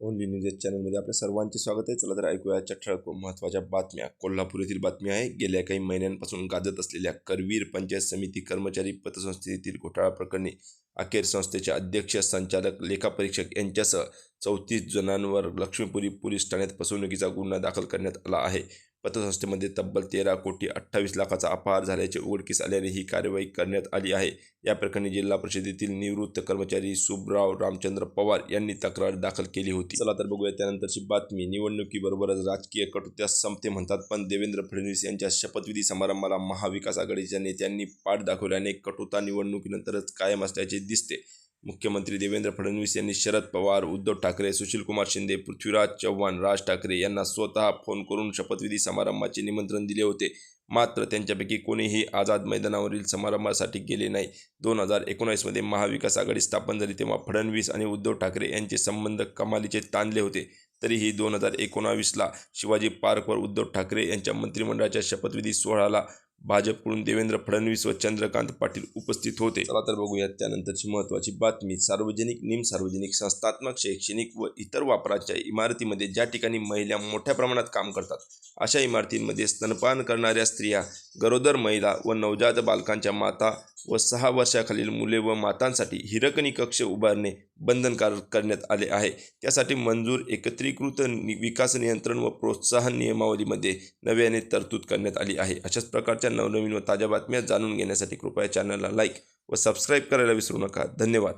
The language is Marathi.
ओनली न्यूज या चॅनलमध्ये आपल्या सर्वांचे स्वागत आहे. चला तर ऐकूया आजच्या ठळक महत्त्वाच्या बातम्या. कोल्हापूर येथील बातमी आहे गेल्या काही महिन्यांपासून गाजत असलेल्या करवीर पंचायत समिती कर्मचारी पतसंस्थेतील घोटाळा प्रकरणी अखेर संस्थेचे अध्यक्ष संचालक लेखापरीक्षक यांच्यासह चौतीस जणांवर लक्ष्मीपुरी पोलीस ठाण्यात फसवणुकीचा गुन्हा दाखल करण्यात आला आहे. पतसंस्थेमध्ये तब्बल तेरा कोटी अठ्ठावीस लाखाचा अपहार झाल्याचे उघडकीस आल्याने ही कार्यवाही करण्यात आली आहे. या प्रकरणी जिल्हा परिषदेतील निवृत्त कर्मचारी सुबराव रामचंद्र पवार यांनी तक्रार दाखल केली होती. चला तर बघूया त्यानंतरची बातमी. निवडणुकीबरोबरच राजकीय कटुत्यास संपते म्हणतात पण देवेंद्र फडणवीस यांच्या शपथविधी समारंभाला महाविकास आघाडीच्या नेत्यांनी पाठ दाखवल्याने कटुता निवडणुकीनंतरच कायम असल्याचे दिसते. मुख्यमंत्री देवेंद्र फडणवीस यांनी शरद पवार उद्धव ठाकरे सुशीलकुमार शिंदे पृथ्वीराज चव्हाण राज ठाकरे यांना स्वतः फोन करून शपथविधी समारंभाचे निमंत्रण दिले होते. मात्र त्यांच्यापैकी कोणीही आझाद मैदानावरील समारंभासाठी गेले नाही. दोन हजार एकोणावीसमध्ये महाविकास आघाडी स्थापन झाली तेव्हा फडणवीस आणि उद्धव ठाकरे यांचे संबंध कमालीचे ताणले होते. तरीही दोन हजार एकोणावीसला शिवाजी पार्कवर उद्धव ठाकरे यांच्या मंत्रिमंडळाच्या शपथविधी सोहळ्याला भाजपकडून देवेंद्र फडणवीस व चंद्रकांत पाटील उपस्थित होते. चला तर बघूयात त्यानंतरची महत्त्वाची बातमी. सार्वजनिक निमसार्वजनिक संस्थात्मक शैक्षणिक व इतर वापराच्या इमारतीमध्ये ज्या ठिकाणी महिला मोठ्या प्रमाणात काम करतात अशा इमारतींमध्ये स्तनपान करणाऱ्या स्त्रिया गरोदर महिला व नवजात बालकांच्या माता व सहा वर्षाखालील मुले व मातांसाठी हिरकणी कक्ष उभारणे बंधनकारक करण्यात आले आहे. त्यासाठी मंजूर एकत्रीकृत विकास नियंत्रण व प्रोत्साहन नियमावलीमध्ये नव्याने तरतूद करण्यात आली आहे. अशाच प्रकारच्या नवनवीन व ताज्या बातम्या जाणून घेण्यासाठी कृपया चॅनलला लाईक व सबस्क्राईब करायला विसरू नका. धन्यवाद.